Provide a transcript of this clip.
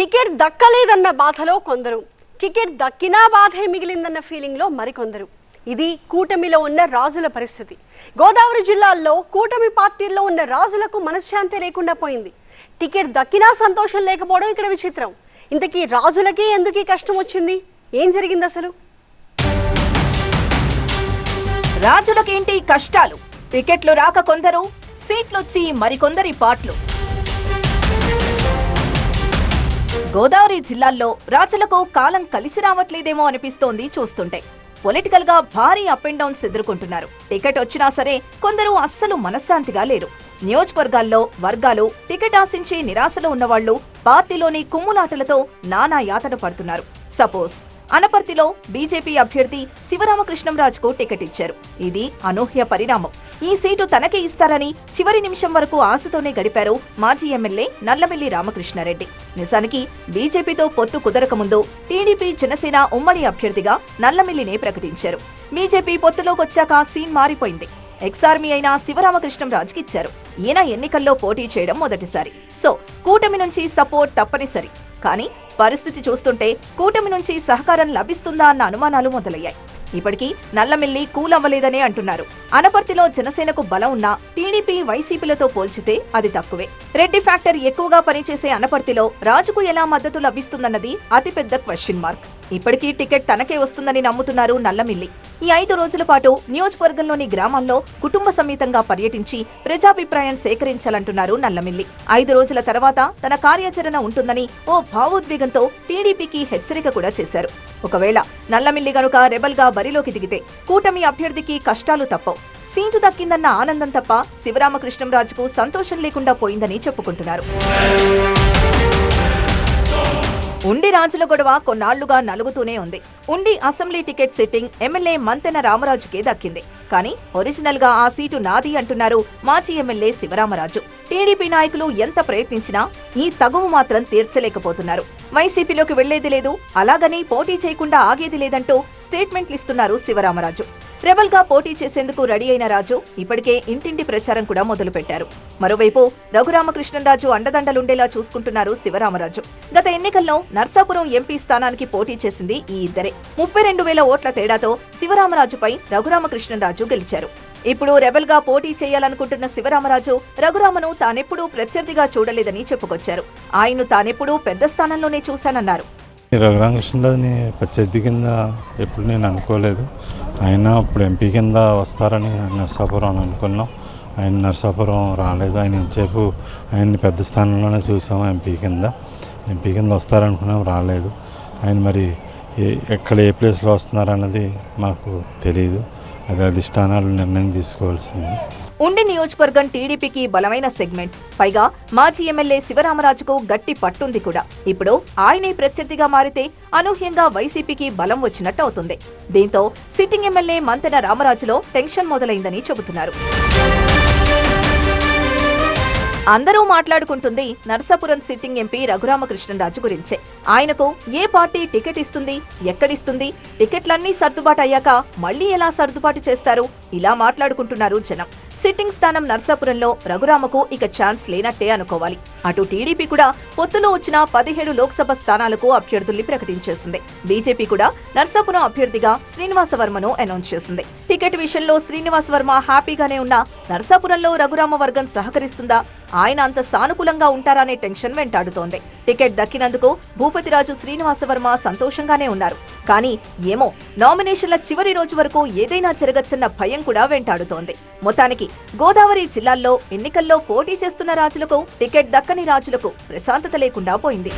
Ticket దక్కలేదన్న బాధలో కొందరు. Ticket దక్కినా బాధే మిగిలిందన్న ఫీలింగ్లో మరికొందరు. ఇది కూటమిలో ఉన్న రాజుల పరిస్థితి. గోదావరి జిల్లాల్లో కూటమి పార్టీల్లో ఉన్న రాజులకు మనశ్శాంతి లేకుండా పోయింది. టికెట్ దక్కినా సంతోషం లేకపోవడం ఇక్కడ విచిత్రం. ఇంతకీ రాజులకే ఎందుకు కష్టం వచ్చింది? ఏం జరిగింది అసలు? రాజులకేంటి కష్టాలు? టికెట్లు రాక కొందరు సీట్లొచ్చి మరికొందరి పాటలు. గోదావరి జిల్లాల్లో రాజులకు కాలం కలిసి రావట్లేదేమో అనిపిస్తోంది చూస్తుంటే. పొలిటికల్గా భారీ అప్ అండ్ డౌన్స్ ఎదుర్కొంటున్నారు. టికెట్ వచ్చినా సరే కొందరు అస్సలు మనశ్శాంతిగా లేరు. నియోజకవర్గాల్లో వర్గాలు టికెట్ ఆశించి నిరాశలో ఉన్నవాళ్ళు పార్టీలోని కుమ్ములాటలతో నానా యాతన పడుతున్నారు. సపోజ్ అనపర్తిలో బీజేపీ అభ్యర్థి శివరామకృష్ణంరాజుకు టికెట్ ఇచ్చారు ఇది అనూహ్య పరిణామం. ఈ సీటు తనకే ఇస్తారని చివరి నిమిషం వరకు ఆశతోనే గడిపారు మాజీ ఎమ్మెల్యే నల్లమిల్లి రామకృష్ణారెడ్డి. నిజానికి బీజేపీతో పొత్తు కుదరకముందు టీడీపీ జనసేన ఉమ్మడి అభ్యర్థిగా నల్లమిల్లినే ప్రకటించారు. బీజేపీ పొత్తులోకొచ్చాక సీన్ మారిపోయింది. ఎక్స్ఆర్మీ అయిన శివరామకృష్ణంరాజుకి ఇచ్చారు ఈయన ఎన్నికల్లో పోటీ చేయడం మొదటిసారి. సో కూటమి నుంచి సపోర్ట్ తప్పనిసరి. కానీ పరిస్థితి చూస్తుంటే కూటమి నుంచి సహకారం లభిస్తుందా అన్న అనుమానాలు మొదలయ్యాయి. ఇప్పటికీ నల్లమిల్లి కూలవ్వలేదనే అంటున్నారు. అనపర్తిలో జనసేనకు బలం ఉన్నా టీడీపీ వైసీపీలతో పోల్చితే అది తక్కువే. రెడ్డి ఫ్యాక్టర్ ఎక్కువగా పనిచేసే అనపర్తిలో రాజుకు ఎలా మద్దతు లభిస్తుందన్నది అతిపెద్ద క్వశ్చన్ మార్క్ ఇప్పటికీ టికెట్ తనకే వస్తుందని నమ్ముతున్నారు నల్లమిల్లి. ఈ ఐదు రోజుల పాటు నియోజకవర్గంలోని గ్రామాల్లో కుటుంబ సమేతంగా పర్యటించి ప్రజాభిప్రాయం సేకరించాలంటున్నారు నల్లమిల్లి. ఐదు రోజుల తర్వాత తన కార్యాచరణ ఉంటుందని ఓ భావోద్వేగంతో టీడీపీకి హెచ్చరిక కూడా చేశారు. ఒకవేళ నల్లమిల్లి గనుక రెబల్గా బరిలోకి దిగితే కూటమి అభ్యర్థికి కష్టాలు తప్పవు. సీటు దక్కిందన్న ఆనందం తప్ప శివరామకృష్ణంరాజుకు సంతోషం లేకుండా పోయిందని చెప్పుకుంటున్నారు. ఉండి రాజుల గొడవ కొన్నాళ్ళుగా నలుగుతూనే ఉంది. Undi assembly ticket sitting MLA Mantena రామరాజుకే దక్కింది. కానీ ఒరిజినల్గా ఆ సీటు నాది అంటున్నారు మాజీ ఎమ్మెల్యే శివరామరాజు. టీడీపీ నాయకులు ఎంత ప్రయత్నించినా ఈ తగువు మాత్రం తీర్చలేకపోతున్నారు. వైసీపీలోకి వెళ్ళేది లేదు అలాగని పోటీ చేయకుండా ఆగేది లేదంటూ స్టేట్మెంట్లు ఇస్తున్నారు శివరామరాజు. రెబల్గా పోటీ చేసేందుకు రెడీ అయిన రాజు ఇప్పటికే ఇంటింటి ప్రచారం కూడా మొదలుపెట్టారు. మరోవైపు రఘురామకృష్ణరాజు అండదండలుండేలా చూసుకుంటున్నారు శివరామరాజు. గత ఎన్నికల్లో నర్సాపురం ఎంపీ స్థానానికి పోటీ చేసింది ఈ ఇద్దరే. ముప్పై రెండు వేల ఓట్ల తేడాతో శివరామరాజుపై రఘురామకృష్ణరాజు గెలిచారు. ఇప్పుడు రెబల్గా పోటీ చేయాలనుకుంటున్న శివరామరాజు రఘురామను తానెప్పుడూ ప్రత్యర్థిగా చూడలేదని చెప్పుకొచ్చారు. ఆయన్ను తానెప్పుడూ పెద్ద స్థానంలోనే చూశానన్నారు. రఘురామకృష్ణరాజుని ప్రత్యర్థి కింద ఎప్పుడు నేను అనుకోలేదు. ఆయన ఇప్పుడు ఎంపీ కింద వస్తారని నర్సాపురం అని అనుకున్నాం. ఆయన నర్సాపురం రాలేదు. ఆయన ఇంచేపు ఆయన్ని పెద్ద స్థానంలోనే చూసాం ఎంపీ కింద. ఎంపీ కింద వస్తారనుకున్నాం రాలేదు. ఆయన మరి ఏ ఎక్కడ ఏ ప్లేస్లో వస్తున్నారన్నది మాకు తెలియదు అది అధిష్టానాలు నిర్ణయం తీసుకోవాల్సింది. ఉండి నియోజకవర్గం టీడీపీకి బలమైన సెగ్మెంట్. పైగా మాజీ ఎమ్మెల్యే శివరామరాజుకు గట్టి పట్టుంది కూడా. ఇప్పుడు ఆయనే ప్రత్యర్థిగా మారితే అనూహ్యంగా వైసీపీకి బలం వచ్చినట్టు అవుతుంది. దీంతో సిట్టింగ్ ఎమ్మెల్యే మంతెన రామరాజులో టెన్షన్ మొదలైందని చెబుతున్నారు. అందరూ మాట్లాడుకుంటుంది నర్సాపురం సిట్టింగ్ ఎంపీ రఘురామకృష్ణరాజు గురించే. ఆయనకు ఏ పార్టీ టికెట్ ఇస్తుంది ఎక్కడిస్తుంది టికెట్లన్నీ సర్దుబాటు అయ్యాక మళ్ళీ ఎలా సర్దుబాటు చేస్తారు? ఇలా మాట్లాడుకుంటున్నారు జనం. సిట్టింగ్ స్థానం నర్సాపురంలో రఘురామకు ఇక ఛాన్స్ లేనట్టే అనుకోవాలి. అటు టీడీపీ కూడా పొత్తులో వచ్చిన పదిహేడు లోక్సభ స్థానాలకు అభ్యర్థుల్ని ప్రకటించేసింది. బీజేపీ కూడా నర్సాపురం అభ్యర్థిగా శ్రీనివాస వర్మను అనౌన్స్ చేసింది. టికెట్ విషయంలో శ్రీనివాస వర్మ హ్యాపీగానే ఉన్నా నర్సాపురంలో రఘురామ వర్గం సహకరిస్తుందా? ఆయన అంత సానుకూలంగా ఉంటారనే టెన్షన్ వెంటాడుతోంది. టికెట్ దక్కినందుకు భూపతిరాజు శ్రీనివాస వర్మ సంతోషంగానే ఉన్నారు. కానీ ఏమో నామినేషన్ల చివరి రోజు వరకు ఏదైనా జరగచ్చన్న భయం కూడా వెంటాడుతోంది. మొత్తానికి గోదావరి జిల్లాల్లో ఎన్నికల్లో పోటీ చేస్తున్న రాజులకు టికెట్ దక్కని రాజులకు ప్రశాంతత లేకుండా పోయింది.